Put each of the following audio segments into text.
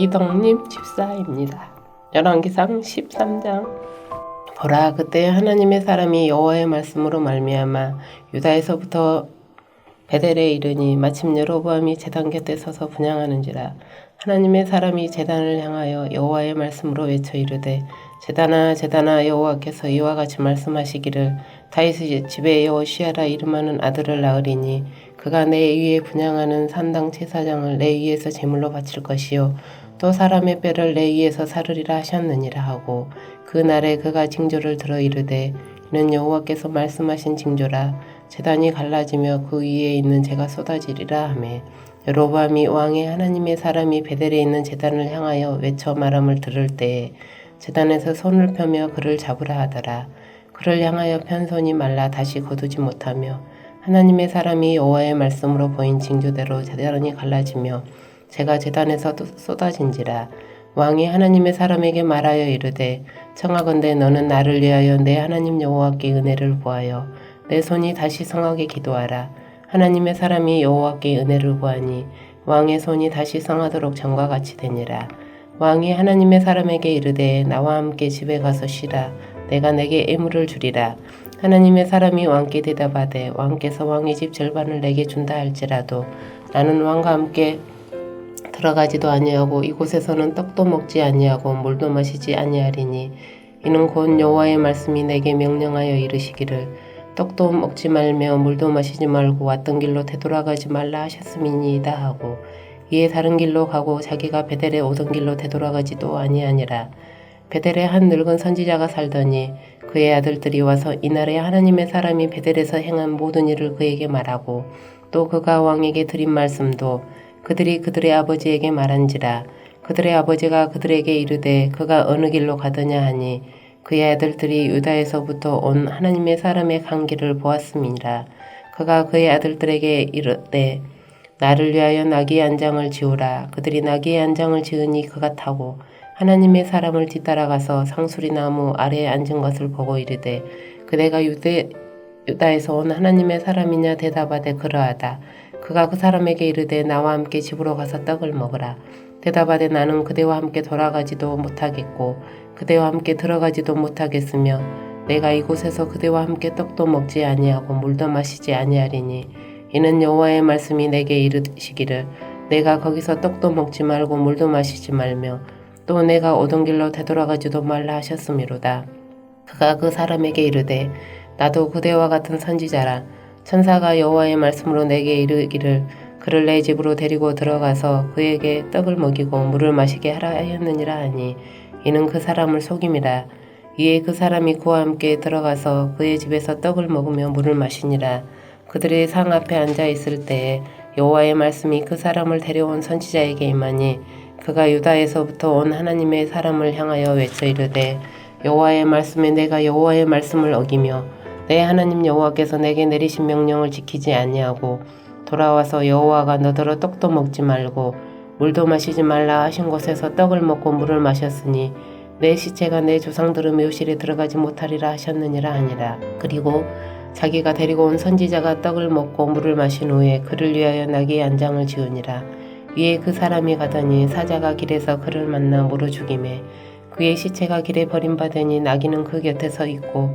이덕님 집사입니다. 열왕기상 13장 보라 그때 하나님의 사람이 여호와의 말씀으로 말미암아 유다에서부터 베델에 이르니 마침 여로보암이 제단 곁에 서서 분양하는지라 하나님의 사람이 제단을 향하여 여호와의 말씀으로 외쳐 이르되 제단아 제단아 여호와께서 이와 같이 말씀하시기를 다윗의 집에 여호시아라 이름하는 아들을 낳으리니 그가 내 위에 분양하는 산당 제사장을 내 위에서 제물로 바칠 것이요 또 사람의 뼈를 내 위에서 사르리라 하셨느니라 하고 그 날에 그가 징조를 들어 이르되 이는 여호와께서 말씀하신 징조라. 제단이 갈라지며 그 위에 있는 재가 쏟아지리라 하매. 여로보암이 왕의 하나님의 사람이 베델에 있는 제단을 향하여 외쳐 말함을 들을 때에 제단에서 손을 펴며 그를 잡으라 하더라. 그를 향하여 편 손이 말라 다시 거두지 못하며 하나님의 사람이 여호와의 말씀으로 보인 징조대로 제단이 갈라지며 제가 제단에서 쏟아진지라 왕이 하나님의 사람에게 말하여 이르되 청하건대 너는 나를 위하여 내 하나님 여호와께 은혜를 구하여 내 손이 다시 성하게 기도하라. 하나님의 사람이 여호와께 은혜를 구하니 왕의 손이 다시 성하도록 전과 같이 되니라. 왕이 하나님의 사람에게 이르되 나와 함께 집에 가서 쉬라. 내가 내게 애물을 주리라. 하나님의 사람이 왕께 대답하되 왕께서 왕의 집 절반을 내게 준다 할지라도 나는 왕과 함께 들어가지도 아니하고 이곳에서는 떡도 먹지 아니하고 물도 마시지 아니하리니 이는 곧 여호와의 말씀이 내게 명령하여 이르시기를 떡도 먹지 말며 물도 마시지 말고 왔던 길로 되돌아가지 말라 하셨음이니이다 하고 이에 다른 길로 가고 자기가 베델에 오던 길로 되돌아가지도 아니하니라. 베델에 한 늙은 선지자가 살더니 그의 아들들이 와서 이날에 하나님의 사람이 베델에서 행한 모든 일을 그에게 말하고 또 그가 왕에게 드린 말씀도 그들이 그들의 아버지에게 말한지라. 그들의 아버지가 그들에게 이르되 그가 어느 길로 가더냐 하니 그의 아들들이 유다에서부터 온 하나님의 사람의 간 길을 보았음이라. 그가 그의 아들들에게 이르되 나를 위하여 나귀의 안장을 지우라. 그들이 나귀의 안장을 지으니 그가 타고 하나님의 사람을 뒤따라가서 상수리 나무 아래에 앉은 것을 보고 이르되 그대가 유대, 유다에서 온 하나님의 사람이냐 대답하되 그러하다. 그가 그 사람에게 이르되 나와 함께 집으로 가서 떡을 먹으라. 대답하되 나는 그대와 함께 돌아가지도 못하겠고 그대와 함께 들어가지도 못하겠으며 내가 이곳에서 그대와 함께 떡도 먹지 아니하고 물도 마시지 아니하리니 이는 여호와의 말씀이 내게 이르시기를 내가 거기서 떡도 먹지 말고 물도 마시지 말며 또 내가 오던 길로 되돌아가지도 말라 하셨음이로다. 그가 그 사람에게 이르되 나도 그대와 같은 선지자라 천사가 여호와의 말씀으로 내게 이르기를 그를 내 집으로 데리고 들어가서 그에게 떡을 먹이고 물을 마시게 하라 하였느니라 하니 이는 그 사람을 속임이라. 이에 그 사람이 그와 함께 들어가서 그의 집에서 떡을 먹으며 물을 마시니라. 그들의 상 앞에 앉아 있을 때에 여호와의 말씀이 그 사람을 데려온 선지자에게 임하니 그가 유다에서부터 온 하나님의 사람을 향하여 외쳐 이르되 여호와의 말씀에 내가 여호와의 말씀을 어기며 내 하나님 여호와께서 내게 내리신 명령을 지키지 아니하고 돌아와서 여호와가 너더러 떡도 먹지 말고 물도 마시지 말라 하신 곳에서 떡을 먹고 물을 마셨으니 내 시체가 내 조상들의 묘실에 들어가지 못하리라 하셨느니라 하니라. 그리고 자기가 데리고 온 선지자가 떡을 먹고 물을 마신 후에 그를 위하여 나귀의 안장을 지으니라. 위에 그 사람이 가더니 사자가 길에서 그를 만나 물어 죽임에 그의 시체가 길에 버림받으니 나귀는 그 곁에 서 있고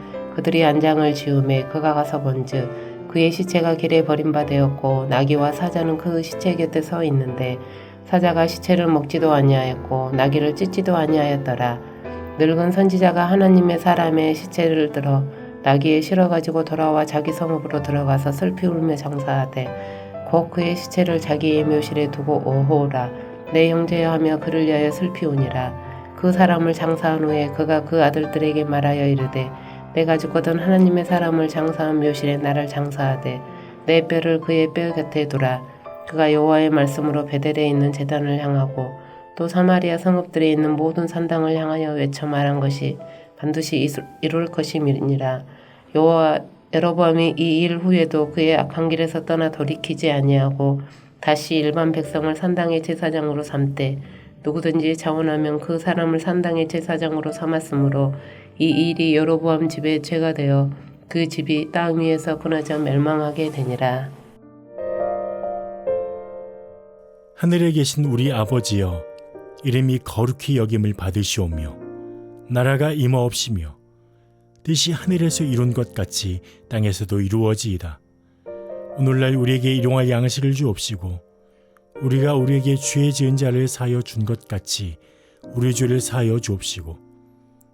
그들이 안장을 지우매 그가 가서 본즉 그의 시체가 길에 버림받았고 나귀와 사자는 그 시체 곁에 서 있는데 사자가 시체를 먹지도 아니하였고 나귀를 찢지도 아니하였더라. 늙은 선지자가 하나님의 사람의 시체를 들어 나귀에 실어 가지고 돌아와 자기 성읍으로 들어가서 슬피 울며 장사하되 곧 그의 시체를 자기의 묘실에 두고 오호라. 내 형제여 하며 그를 위하여 슬피 우니라. 그 사람을 장사한 후에 그가 그 아들들에게 말하여 이르되 내가 죽거든 하나님의 사람을 장사한 묘실에 나를 장사하되 내 뼈를 그의 뼈 곁에 두라. 그가 여호와의 말씀으로 베델에 있는 제단을 향하고 또 사마리아 성읍들에 있는 모든 산당을 향하여 외쳐 말한 것이 반드시 이룰 것임이니라. 여호와 여로보암이 이 일 후에도 그의 악한 길에서 떠나 돌이키지 아니하고 다시 일반 백성을 산당의 제사장으로 삼되 누구든지 자원하면 그 사람을 산당의 제사장으로 삼았으므로 이 일이 여로보암 집의 죄가 되어 그 집이 땅 위에서 끊어져 멸망하게 되니라. 하늘에 계신 우리 아버지여 이름이 거룩히 여김을 받으시오며 나라가 임하옵시며 뜻이 하늘에서 이룬 것 같이 땅에서도 이루어지이다. 오늘날 우리에게 일용할 양식을 주옵시고 우리가 우리에게 죄 지은 자를 사하여 준 것 같이 우리 죄를 사하여 주옵시고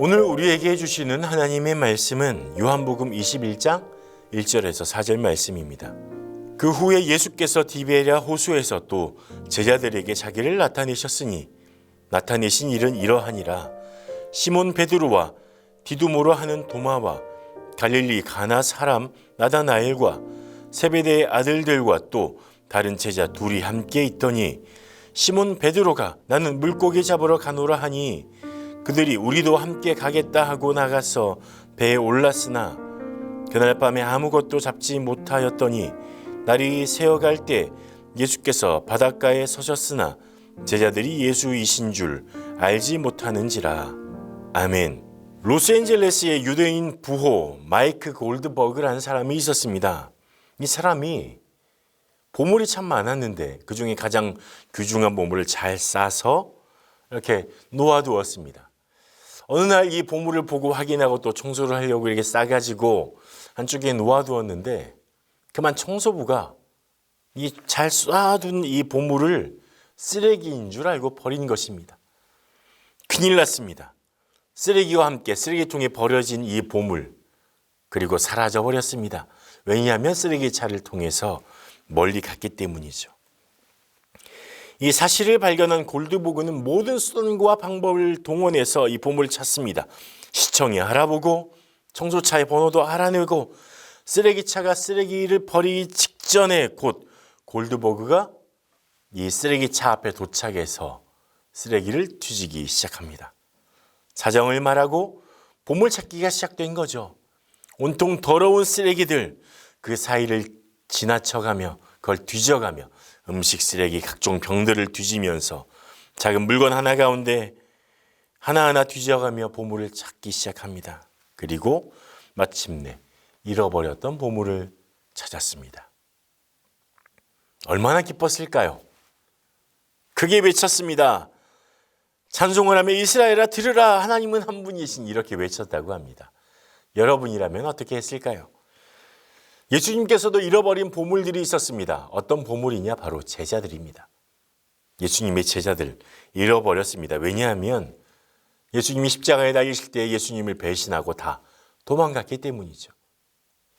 오늘 우리에게 해주시는 하나님의 말씀은 요한복음 21장 1절에서 4절 말씀입니다. 그 후에 예수께서 디베랴 호수에서 또 제자들에게 자기를 나타내셨으니 나타내신 일은 이러하니라 시몬 베드로와 디두모로 하는 도마와 갈릴리 가나 사람 나다나엘과 세베대의 아들들과 또 다른 제자 둘이 함께 있더니 시몬 베드로가 나는 물고기 잡으러 가노라 하니 그들이 우리도 함께 가겠다 하고 나가서 배에 올랐으나 그날 밤에 아무것도 잡지 못하였더니 날이 새어갈 때 예수께서 바닷가에 서셨으나 제자들이 예수이신 줄 알지 못하는지라. 아멘. 로스앤젤레스의 유대인 부호 마이크 골드버그라는 사람이 있었습니다. 이 사람이 보물이 참 많았는데 그 중에 가장 귀중한 보물을 잘 싸서 이렇게 놓아두었습니다. 어느 날 이 보물을 보고 확인하고 또 청소를 하려고 이렇게 싸가지고 한쪽에 놓아두었는데 그만 청소부가 이 잘 쏴둔 이 보물을 쓰레기인 줄 알고 버린 것입니다. 큰일 났습니다. 쓰레기와 함께 쓰레기통에 버려진 이 보물 그리고 사라져 버렸습니다. 왜냐하면 쓰레기차를 통해서 멀리 갔기 때문이죠. 이 사실을 발견한 골드보그는 모든 수단과 방법을 동원해서 이 보물을 찾습니다. 시청에 알아보고 청소차의 번호도 알아내고 쓰레기차가 쓰레기를 버리기 직전에 곧 골드버그가 이 쓰레기차 앞에 도착해서 쓰레기를 뒤지기 시작합니다. 사정을 말하고 보물 찾기가 시작된 거죠. 온통 더러운 쓰레기들 그 사이를 지나쳐가며 그걸 뒤져가며 음식 쓰레기 각종 병들을 뒤지면서 작은 물건 하나 가운데 하나하나 뒤져가며 보물을 찾기 시작합니다. 그리고 마침내 잃어버렸던 보물을 찾았습니다. 얼마나 기뻤을까요? 크게 외쳤습니다. 찬송을 하며 이스라엘아 들으라 하나님은 한 분이신 이렇게 외쳤다고 합니다. 여러분이라면 어떻게 했을까요? 예수님께서도 잃어버린 보물들이 있었습니다. 어떤 보물이냐? 바로 제자들입니다. 예수님의 제자들 잃어버렸습니다. 왜냐하면 예수님이 십자가에 달리실 때 예수님을 배신하고 다 도망갔기 때문이죠.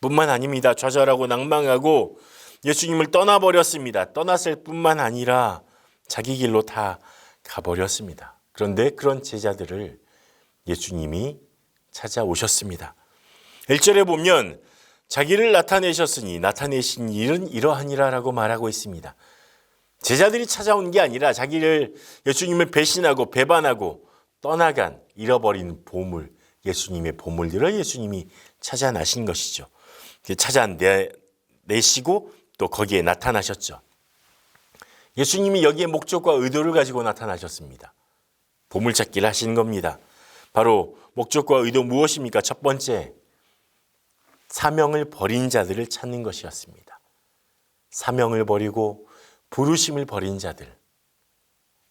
뿐만 아닙니다. 좌절하고 낭망하고 예수님을 떠나버렸습니다. 떠났을 뿐만 아니라 자기 길로 다 가버렸습니다. 그런데 그런 제자들을 예수님이 찾아오셨습니다. 1절에 보면 자기를 나타내셨으니 나타내신 일은 이러하니라라고 말하고 있습니다. 제자들이 찾아온 게 아니라 자기를 예수님을 배신하고 배반하고 떠나간 잃어버린 보물, 예수님의 보물들을 예수님이 찾아나신 것이죠. 찾아내시고 또 거기에 나타나셨죠. 예수님이 여기에 목적과 의도를 가지고 나타나셨습니다. 보물찾기를 하신 겁니다. 바로 목적과 의도 무엇입니까? 첫 번째, 사명을 버린 자들을 찾는 것이었습니다. 사명을 버리고 부르심을 버린 자들,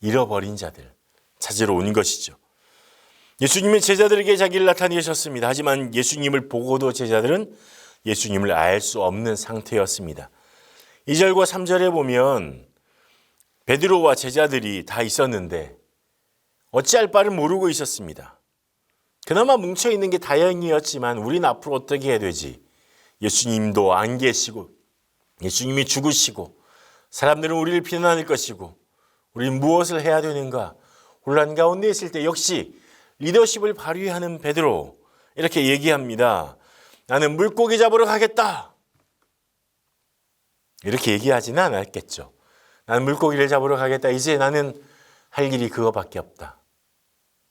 잃어버린 자들 찾으러 온 것이죠. 예수님은 제자들에게 자기를 나타내셨습니다. 하지만 예수님을 보고도 제자들은 예수님을 알 수 없는 상태였습니다. 2절과 3절에 보면 베드로와 제자들이 다 있었는데 어찌할 바를 모르고 있었습니다. 그나마 뭉쳐 있는 게 다행이었지만 우린 앞으로 어떻게 해야 되지? 예수님도 안 계시고 예수님이 죽으시고 사람들은 우리를 비난할 것이고 우리는 무엇을 해야 되는가? 혼란 가운데 있을 때 역시 리더십을 발휘하는 베드로 이렇게 얘기합니다. 나는 물고기 잡으러 가겠다. 이렇게 얘기하지는 않았겠죠. 나는 물고기를 잡으러 가겠다. 이제 나는 할 일이 그거밖에 없다.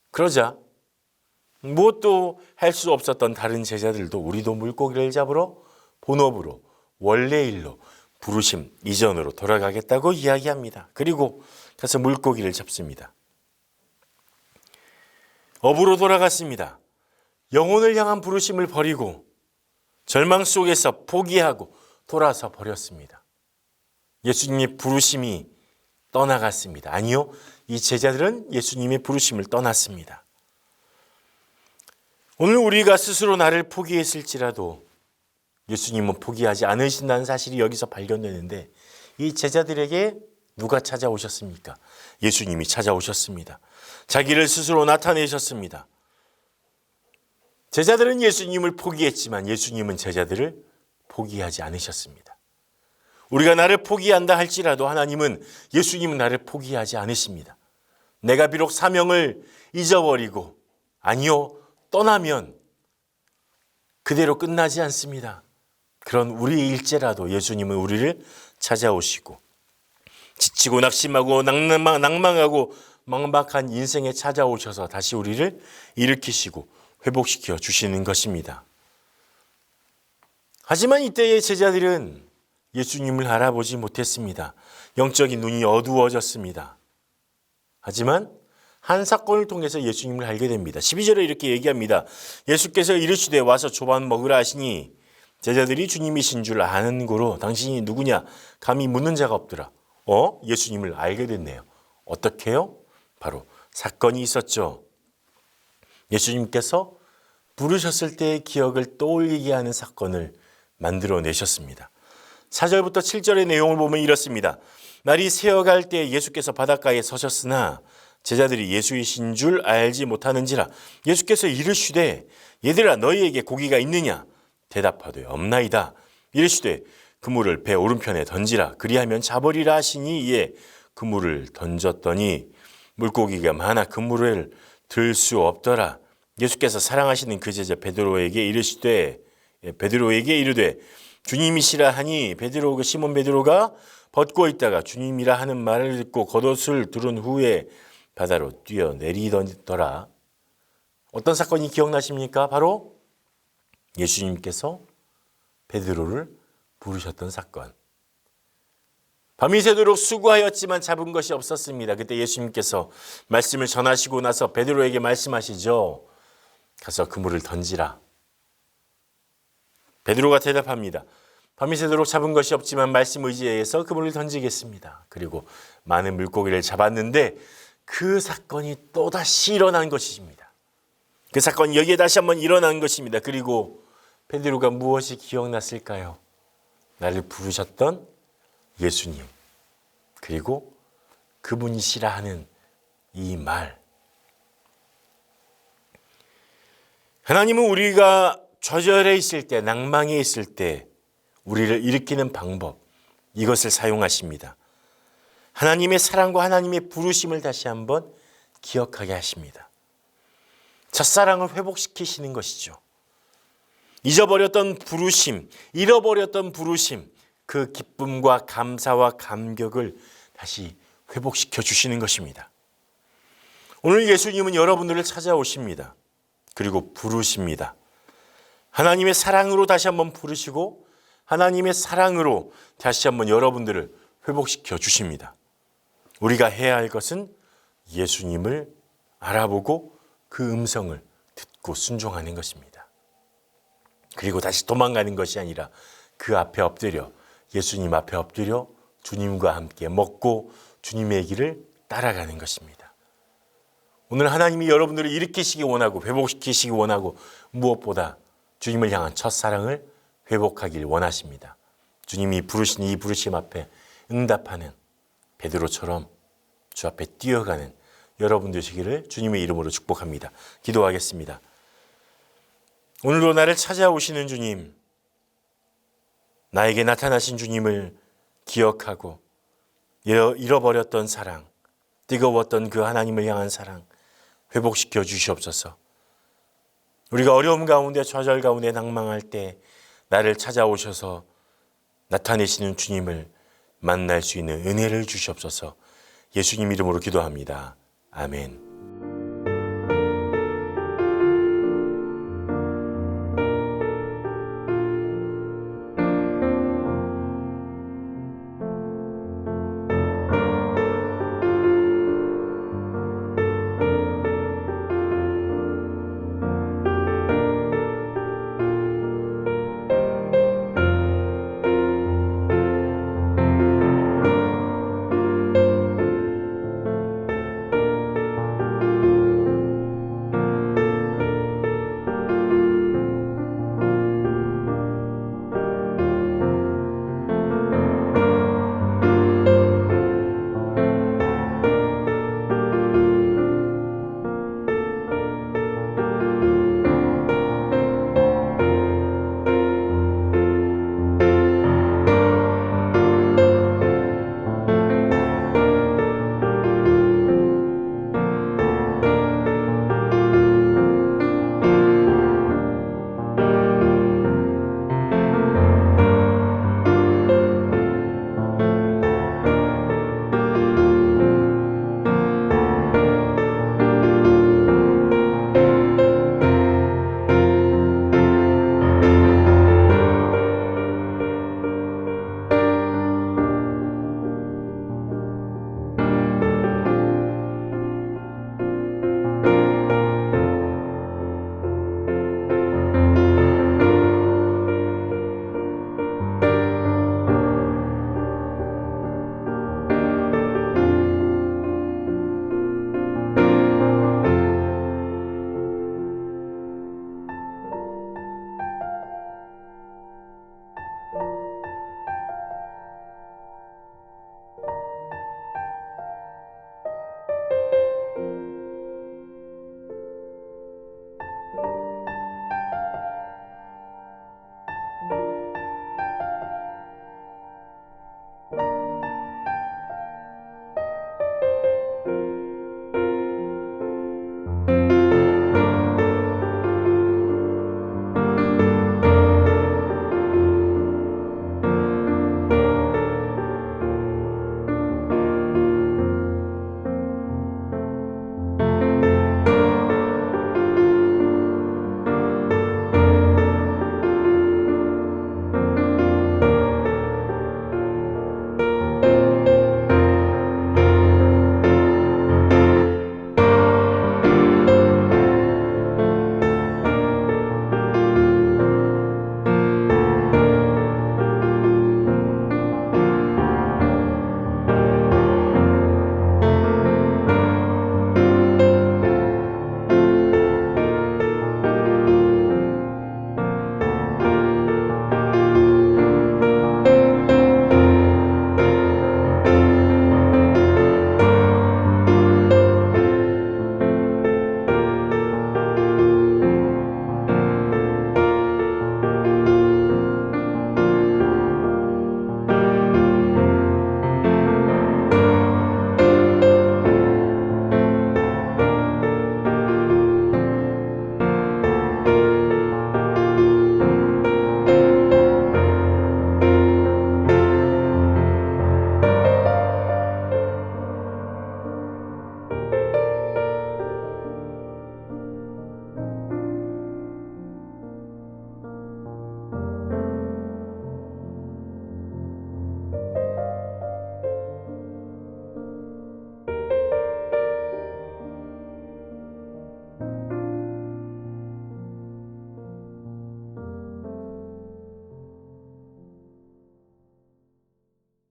그러자 무엇도 할 수 없었던 다른 제자들도 우리도 물고기를 잡으러 본업으로 원래 일로 부르심 이전으로 돌아가겠다고 이야기합니다. 그리고 가서 물고기를 잡습니다. 업으로 돌아갔습니다. 영혼을 향한 부르심을 버리고 절망 속에서 포기하고 돌아서 버렸습니다. 예수님의 부르심이 떠나갔습니다. 아니요. 이 제자들은 예수님의 부르심을 떠났습니다. 오늘 우리가 스스로 나를 포기했을지라도 예수님은 포기하지 않으신다는 사실이 여기서 발견되는데 이 제자들에게 누가 찾아오셨습니까? 예수님이 찾아오셨습니다. 자기를 스스로 나타내셨습니다. 제자들은 예수님을 포기했지만 예수님은 제자들을 포기하지 않으셨습니다. 우리가 나를 포기한다 할지라도 하나님은 예수님은 나를 포기하지 않으십니다. 내가 비록 사명을 잊어버리고 아니요 떠나면 그대로 끝나지 않습니다. 그런 우리의 일제라도 예수님은 우리를 찾아오시고 지치고 낙심하고 낭망, 낭망하고 막막한 인생에 찾아오셔서 다시 우리를 일으키시고 회복시켜 주시는 것입니다. 하지만 이때의 제자들은 예수님을 알아보지 못했습니다. 영적인 눈이 어두워졌습니다. 하지만 한 사건을 통해서 예수님을 알게 됩니다. 12절에 이렇게 얘기합니다. 예수께서 이르시되 와서 조반 먹으라 하시니 제자들이 주님이신 줄 아는 고로 당신이 누구냐 감히 묻는 자가 없더라. 어? 예수님을 알게 됐네요. 어떻게요? 바로 사건이 있었죠. 예수님께서 부르셨을 때의 기억을 떠올리게 하는 사건을 만들어 내셨습니다. 4절부터 7절의 내용을 보면 이렇습니다. 날이 새어갈 때 예수께서 바닷가에 서셨으나 제자들이 예수이신 줄 알지 못하는지라 예수께서 이르시되 얘들아 너희에게 고기가 있느냐? 대답하되 없나이다. 이르시되 그물을 배 오른편에 던지라. 그리하면 잡으리라 하시니 이에 그물을 던졌더니 물고기가 많아 그물을 들 수 없더라. 예수께서 사랑하시는 그 제자 베드로에게 이르시되 예, 베드로에게 이르되 주님이시라 하니 베드로 그 시몬 베드로가 벗고 있다가 주님이라 하는 말을 듣고 겉옷을 두른 후에 바다로 뛰어내리더라. 어떤 사건이 기억나십니까? 바로 예수님께서 베드로를 부르셨던 사건. 밤이 새도록 수고하였지만 잡은 것이 없었습니다. 그때 예수님께서 말씀을 전하시고 나서 베드로에게 말씀하시죠. 가서 그물을 던지라. 베드로가 대답합니다. 밤이 새도록 잡은 것이 없지만 말씀 의지에서 그물을 던지겠습니다. 그리고 많은 물고기를 잡았는데 그 사건이 또다시 일어난 것입니다. 그 사건이 여기에 다시 한번 일어난 것입니다. 그리고 베드로가 무엇이 기억났을까요? 나를 부르셨던 예수님. 그리고 그분이시라 하는 이 말. 하나님은 우리가 좌절해 있을 때, 낭망해 있을 때 우리를 일으키는 방법, 이것을 사용하십니다. 하나님의 사랑과 하나님의 부르심을 다시 한번 기억하게 하십니다. 첫사랑을 회복시키시는 것이죠. 잊어버렸던 부르심, 잃어버렸던 부르심, 그 기쁨과 감사와 감격을 다시 회복시켜 주시는 것입니다. 오늘 예수님은 여러분들을 찾아오십니다. 그리고 부르십니다. 하나님의 사랑으로 다시 한번 부르시고 하나님의 사랑으로 다시 한번 여러분들을 회복시켜 주십니다. 우리가 해야 할 것은 예수님을 알아보고 그 음성을 듣고 순종하는 것입니다. 그리고 다시 도망가는 것이 아니라 그 앞에 엎드려 예수님 앞에 엎드려 주님과 함께 먹고 주님의 길을 따라가는 것입니다. 오늘 하나님이 여러분들을 일으키시기 원하고 회복시키시기 원하고 무엇보다 주님을 향한 첫사랑을 회복하길 원하십니다. 주님이 부르신 이 부르심 앞에 응답하는 베드로처럼 주 앞에 뛰어가는 여러분 되시기를 주님의 이름으로 축복합니다. 기도하겠습니다. 오늘도 나를 찾아오시는 주님, 나에게 나타나신 주님을 기억하고 잃어버렸던 사랑, 뜨거웠던 그 하나님을 향한 사랑 회복시켜 주시옵소서. 우리가 어려움 가운데 좌절 가운데 낭망할 때 나를 찾아오셔서 나타내시는 주님을 만날 수 있는 은혜를 주시옵소서. 예수님 이름으로 기도합니다. 아멘.